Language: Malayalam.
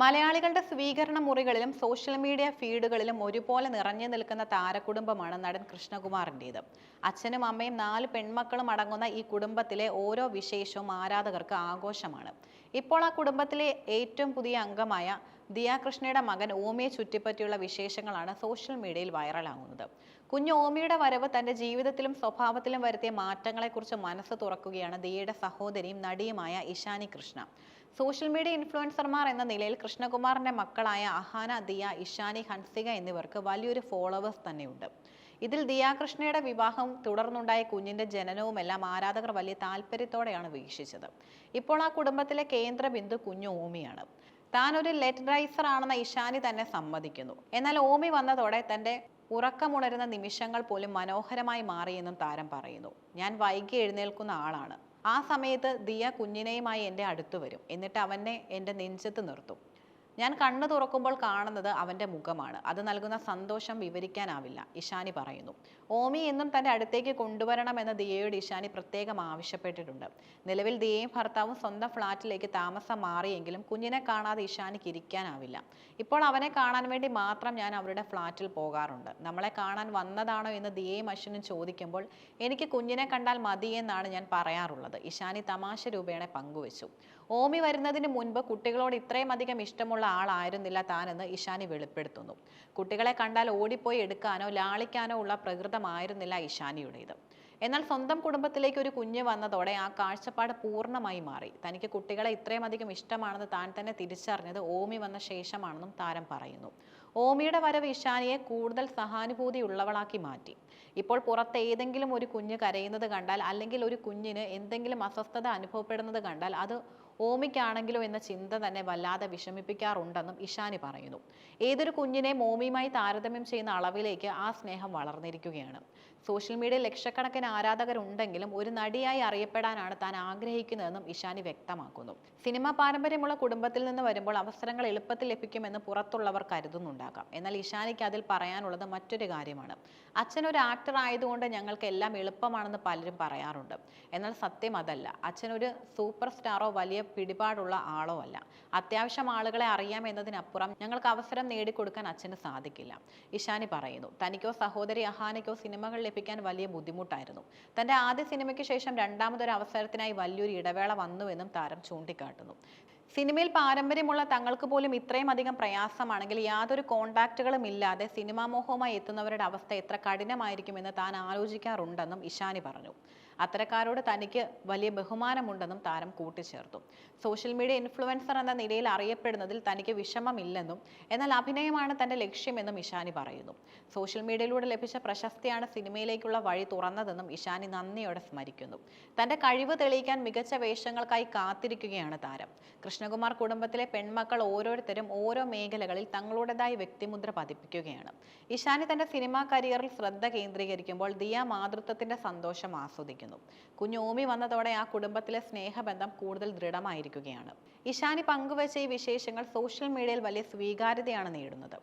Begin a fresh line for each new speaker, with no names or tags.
മലയാളികളുടെ സ്വീകരണ മുറികളിലും സോഷ്യൽ മീഡിയ ഫീഡുകളിലും ഒരുപോലെ നിറഞ്ഞു നിൽക്കുന്ന താരകുടുംബമാണ് നടൻ കൃഷ്ണകുമാറിന്റേത്. അച്ഛനും അമ്മയും നാല് പെൺമക്കളും അടങ്ങുന്ന ഈ കുടുംബത്തിലെ ഓരോ വിശേഷവും ആരാധകർക്ക് ആഘോഷമാണ്. ഇപ്പോൾ ആ കുടുംബത്തിലെ ഏറ്റവും പുതിയ അംഗമായ ദിയ കൃഷ്ണയുടെ മകൻ ഓമിയെ ചുറ്റിപ്പറ്റിയുള്ള വിശേഷങ്ങളാണ് സോഷ്യൽ മീഡിയയിൽ വൈറലാകുന്നത്. കുഞ്ഞ് ഓമിയുടെ വരവ് തന്റെ ജീവിതത്തിലും സ്വഭാവത്തിലും വരുത്തിയ മാറ്റങ്ങളെക്കുറിച്ച് മനസ്സ് തുറക്കുകയാണ് ദിയയുടെ സഹോദരിയും നടിയുമായ ഇഷാനി കൃഷ്ണ. സോഷ്യൽ മീഡിയ ഇൻഫ്ലുവൻസർമാർ എന്ന നിലയിൽ കൃഷ്ണകുമാറിന്റെ മക്കളായ അഹാന ദിയ ഇഷാനി ഹൻസിക എന്നിവർക്ക് വലിയൊരു ഫോളോവേഴ്സ് തന്നെയുണ്ട്. ഇതിൽ ദിയാകൃഷ്ണയുടെ വിവാഹം തുടർന്നുണ്ടായ കുഞ്ഞിന്റെ ജനനവുമെല്ലാം ആരാധകർ വലിയ താല്പര്യത്തോടെയാണ് വീക്ഷിച്ചത്. ഇപ്പോൾ ആ കുടുംബത്തിലെ കേന്ദ്ര ബിന്ദു കുഞ്ഞു ഓമിയാണ്. താൻ ഒരു ലെറ്റ് റൈസർ ആണെന്ന ഇഷാനി തന്നെ സമ്മതിക്കുന്നു. എന്നാൽ ഓമി വന്നതോടെ തന്റെ ഉറക്കമുണരുന്ന നിമിഷങ്ങൾ പോലും മനോഹരമായി മാറിയെന്നും താരം പറയുന്നു. ഞാൻ വൈകി എഴുന്നേൽക്കുന്ന ആളാണ്. ആ സമയത്ത് ദിയ കുഞ്ഞിനെയുമായി എന്റെ അടുത്ത് വരും. എന്നിട്ട് അവനെ എന്റെ നെഞ്ചത്ത് നിർത്തും. ഞാൻ കണ്ണു തുറക്കുമ്പോൾ കാണുന്നത് അവന്റെ മുഖമാണ്. അത് നൽകുന്ന സന്തോഷം വിവരിക്കാനാവില്ല ഇഷാനി പറയുന്നു. ഓമി എന്നും തന്റെ അടുത്തേക്ക് കൊണ്ടുവരണമെന്ന് ദിയയോട് ഇഷാനി പ്രത്യേകം ആവശ്യപ്പെട്ടിട്ടുണ്ട്. നിലവിൽ ദിയയും ഭർത്താവും സ്വന്തം ഫ്ലാറ്റിലേക്ക് താമസം മാറിയെങ്കിലും കുഞ്ഞിനെ കാണാതെ ഇഷാനിക്ക് ഇരിക്കാനാവില്ല. ഇപ്പോൾ അവനെ കാണാൻ വേണ്ടി മാത്രം ഞാൻ അവരുടെ ഫ്ലാറ്റിൽ പോകാറുണ്ട്. നമ്മളെ കാണാൻ വന്നതാണോ എന്ന് ദിയയും അശ്വിനും ചോദിക്കുമ്പോൾ എനിക്ക് കുഞ്ഞിനെ കണ്ടാൽ മതിയെന്നാണ് ഞാൻ പറയാറുള്ളത്. ഇഷാനി തമാശ രൂപേണ പങ്കുവച്ചു. ഓമി വരുന്നതിന് മുൻപ് കുട്ടികളോട് ഇത്രയും അധികം ഇഷ്ടമുള്ള ആളായിരുന്നില്ല. താനെന്ന് ഇഷാനി വെളിപ്പെടുത്തുന്നു. കുട്ടികളെ കണ്ടാൽ ഓടിപ്പോയി എടുക്കാനോ ലാളിക്കാനോ ഉള്ള പ്രകൃതമായിരുന്നില്ല ഇഷാനിയുടേത് എന്നാൽ സ്വന്തം കുടുംബത്തിലേക്ക് ഒരു കുഞ്ഞ് വന്നതോടെ ആ കാഴ്ചപ്പാട് പൂർണമായി മാറി. തനിക്ക് കുട്ടികളെ ഇത്രയും അധികം ഇഷ്ടമാണെന്ന് താൻ തന്നെ തിരിച്ചറിഞ്ഞത് ഓമി വന്ന ശേഷമാണെന്നും താരം പറയുന്നു. ഓമിയുടെ വരവ് ഇഷാനിയെ കൂടുതൽ സഹാനുഭൂതിയുള്ളവളാക്കി മാറ്റി. ഇപ്പോൾ പുറത്ത് ഏതെങ്കിലും ഒരു കുഞ്ഞ് കരയുന്നത് കണ്ടാൽ അല്ലെങ്കിൽ ഒരു കുഞ്ഞിന് എന്തെങ്കിലും അസ്വസ്ഥത അനുഭവപ്പെടുന്നത് കണ്ടാൽ അത് ഓമിക്കാണെങ്കിലോ എന്ന ചിന്ത തന്നെ വല്ലാതെ വിഷമിപ്പിക്കാറുണ്ടെന്നും ഇഷാനി പറയുന്നു. ഏതൊരു കുഞ്ഞിനെ ഓമിയുമായി താരതമ്യം ചെയ്യുന്ന അളവിലേക്ക് ആ സ്നേഹം വളർന്നിരിക്കുകയാണ്. സോഷ്യൽ മീഡിയയിൽ ലക്ഷക്കണക്കിന് ആരാധകരുണ്ടെങ്കിലും ഒരു നടിയായി അറിയപ്പെടാനാണ് താൻ ആഗ്രഹിക്കുന്നതെന്നും ഇഷാനി വ്യക്തമാക്കുന്നു. സിനിമാ പാരമ്പര്യമുള്ള കുടുംബത്തിൽ നിന്ന് വരുമ്പോൾ അവസരങ്ങൾ എളുപ്പത്തിൽ ലഭിക്കുമെന്ന് പുറത്തുള്ളവർ കരുതുന്നുണ്ടാകാം. എന്നാൽ ഇഷാനിക്ക് അതിൽ പറയാനുള്ളത് മറ്റൊരു കാര്യമാണ്. അച്ഛൻ ഒരു ആക്ടർ ആയതുകൊണ്ട് ഞങ്ങൾക്ക് എല്ലാം എളുപ്പമാണെന്ന് പലരും പറയാറുണ്ട്. എന്നാൽ സത്യം അതല്ല. അച്ഛൻ ഒരു സൂപ്പർ സ്റ്റാറോ വലിയ പിടിപാടുള്ള ആളോ അല്ല. അത്യാവശ്യം ആളുകളെ അറിയാം എന്നതിനപ്പുറം ഞങ്ങൾക്ക് അവസരം നേടിക്കൊടുക്കാൻ അച്ഛന് സാധിക്കില്ല. ഇഷാനി പറയുന്നു തനിക്കോ സഹോദരി അഹാനയ്ക്കോ സിനിമകൾ ലഭിക്കാൻ വലിയ ബുദ്ധിമുട്ടായിരുന്നു. തന്റെ ആദ്യ സിനിമയ്ക്ക് ശേഷം രണ്ടാമതൊരു അവസരത്തിനായി വലിയൊരു ഇടവേള വന്നുവെന്നും താരം ചൂണ്ടിക്കാട്ടുന്നു. സിനിമയിൽ പാരമ്പര്യമുള്ള തങ്ങൾക്ക് പോലും ഇത്രയും അധികം പ്രയാസമാണെങ്കിൽ യാതൊരു കോണ്ടാക്റ്റുകളും ഇല്ലാതെ സിനിമാ മോഹവുമായി എത്തുന്നവരുടെ അവസ്ഥ എത്ര കഠിനമായിരിക്കുമെന്ന് താൻ ആലോചിക്കാറുണ്ടെന്നും ഇഷാനി പറഞ്ഞു. അത്തരക്കാരോട് തനിക്ക് വലിയ ബഹുമാനമുണ്ടെന്നും താരം കൂട്ടിച്ചേർത്തു. സോഷ്യൽ മീഡിയ ഇൻഫ്ലുവൻസർ എന്ന നിലയിൽ അറിയപ്പെടുന്നതിൽ തനിക്ക് വിഷമമില്ലെന്നും എന്നാൽ അഭിനയമാണ് തന്റെ ലക്ഷ്യമെന്നും ഇഷാനി പറയുന്നു. സോഷ്യൽ മീഡിയയിലൂടെ ലഭിച്ച പ്രശസ്തിയാണ് സിനിമയിലേക്കുള്ള വഴി തുറന്നതെന്നും ഇഷാനി നന്ദിയോടെ സ്മരിക്കുന്നു. തന്റെ കഴിവ് തെളിയിക്കാൻ മികച്ച വേഷങ്ങൾക്കായി കാത്തിരിക്കുകയാണ് താരം. കൃഷ്ണകുമാർ കുടുംബത്തിലെ പെൺമക്കൾ ഓരോരുത്തരും ഓരോ മേഖലകളിൽ തങ്ങളുടേതായ വ്യക്തിമുദ്ര പതിപ്പിക്കുകയാണ്. ഇഷാനി തന്റെ സിനിമാ കരിയറിൽ ശ്രദ്ധ കേന്ദ്രീകരിക്കുമ്പോൾ ദിയ മാതൃത്വത്തിന്റെ സന്തോഷം ആസ്വദിക്കുന്നു. കുഞ്ഞു ഓമി വന്നതോടെ ആ കുടുംബത്തിലെ സ്നേഹബന്ധം കൂടുതൽ ദൃഢമായിരിക്കുകയാണ്. ഇഷാനി പങ്കുവച്ച ഈ വിശേഷങ്ങൾ സോഷ്യൽ മീഡിയയിൽ വലിയ സ്വീകാര്യതയാണ് നേടുന്നത്.